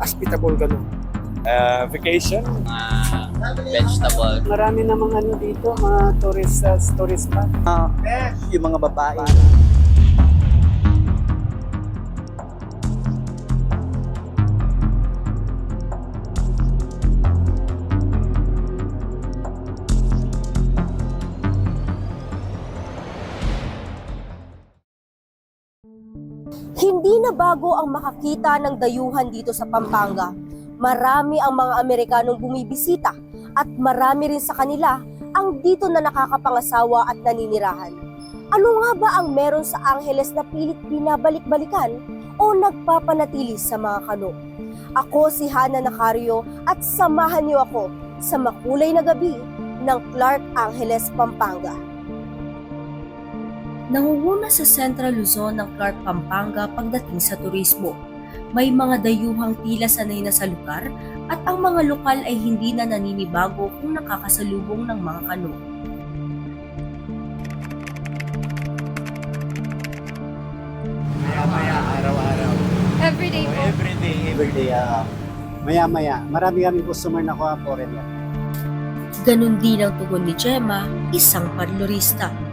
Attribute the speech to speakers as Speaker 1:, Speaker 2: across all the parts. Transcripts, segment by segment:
Speaker 1: hospitable ganun.
Speaker 2: Uh, vacation?
Speaker 3: mga vegetable.
Speaker 1: Marami namang ano dito, mga tourist, uh, tourist spot.
Speaker 4: yung mga babae.
Speaker 5: Hindi na bago ang makakita ng dayuhan dito sa Pampanga. Marami ang mga Amerikanong bumibisita at marami rin sa kanila ang dito na nakakapangasawa at naninirahan. Ano nga ba ang meron sa Angeles na pilit binabalik-balikan o nagpapanatili sa mga kano? Ako si Hana Nacario at samahan niyo ako sa makulay na gabi ng Clark Angeles, Pampanga. Nangunguna sa Central Luzon ng Clark, Pampanga pagdating sa turismo. May mga dayuhang tila sanay na sa lugar at ang mga lokal ay hindi na naninibago kung nakakasalubong ng mga kano.
Speaker 4: Maya-maya, araw-araw.
Speaker 6: Everyday po.
Speaker 4: Everyday, everyday. ah. maya-maya. Marami kaming customer na kuha foreigner.
Speaker 5: Ganon din ang tugon ni Gemma, isang parlorista.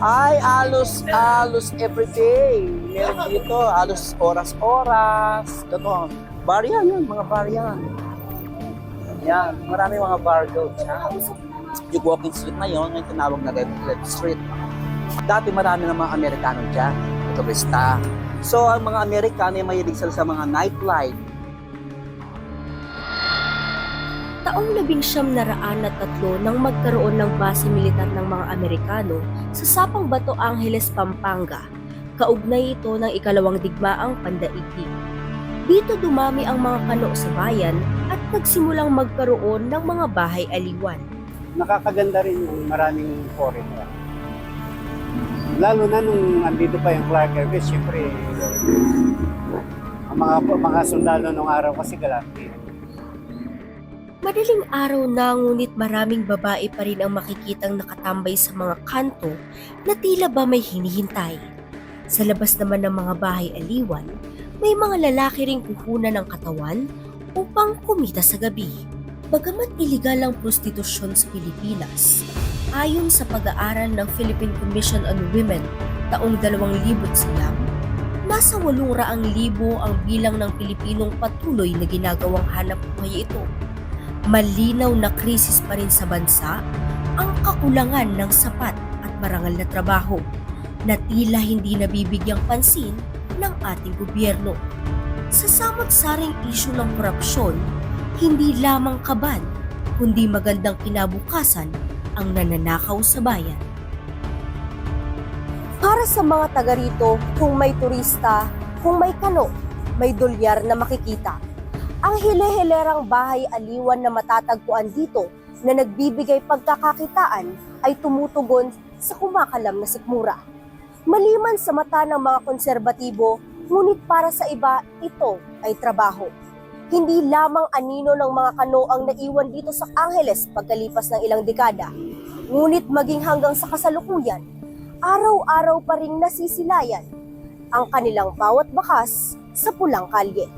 Speaker 4: Ay, alos, alos everyday. Meron dito, alos oras-oras. Ito, bar yan yun, mga bar yan. Yan, marami mga bar doon. Yung walking street na yun, yung tinawag na Red, Red Street. Dati marami ng mga Amerikano dyan, turista. So, ang mga Amerikano ay mahilig sila sa mga nightlife.
Speaker 5: Taong labing siyam na raan at tatlo nang magkaroon ng base militar ng mga Amerikano sa Sapang Bato Angeles, Pampanga. Kaugnay ito ng ikalawang digmaang pandaigdig. Dito dumami ang mga kano sa bayan at nagsimulang magkaroon ng mga bahay aliwan.
Speaker 1: Nakakaganda rin yung maraming foreigner. Lalo na nung andito pa yung Clark Air Base, syempre, ang mga, mga sundalo nung araw kasi galante.
Speaker 5: Madaling araw na ngunit maraming babae pa rin ang makikitang nakatambay sa mga kanto na tila ba may hinihintay. Sa labas naman ng mga bahay aliwan, may mga lalaki ring kukunan ng katawan upang kumita sa gabi. Bagamat iligal ang prostitusyon sa Pilipinas, ayon sa pag-aaral ng Philippine Commission on Women taong 2000 siyam, nasa 800,000 ang bilang ng Pilipinong patuloy na ginagawang hanap buhay ito malinaw na krisis pa rin sa bansa ang kakulangan ng sapat at marangal na trabaho na tila hindi nabibigyang pansin ng ating gobyerno. Sa samot-saring isyu ng korupsyon, hindi lamang kaban, kundi magandang kinabukasan ang nananakaw sa bayan. Para sa mga taga rito, kung may turista, kung may kano, may dolyar na makikita ang hile-hilerang bahay aliwan na matatagpuan dito na nagbibigay pagkakakitaan ay tumutugon sa kumakalam na sikmura. Maliman sa mata ng mga konserbatibo, ngunit para sa iba, ito ay trabaho. Hindi lamang anino ng mga kano ang naiwan dito sa Angeles pagkalipas ng ilang dekada, ngunit maging hanggang sa kasalukuyan, araw-araw pa ring nasisilayan ang kanilang bawat bakas sa pulang kalye.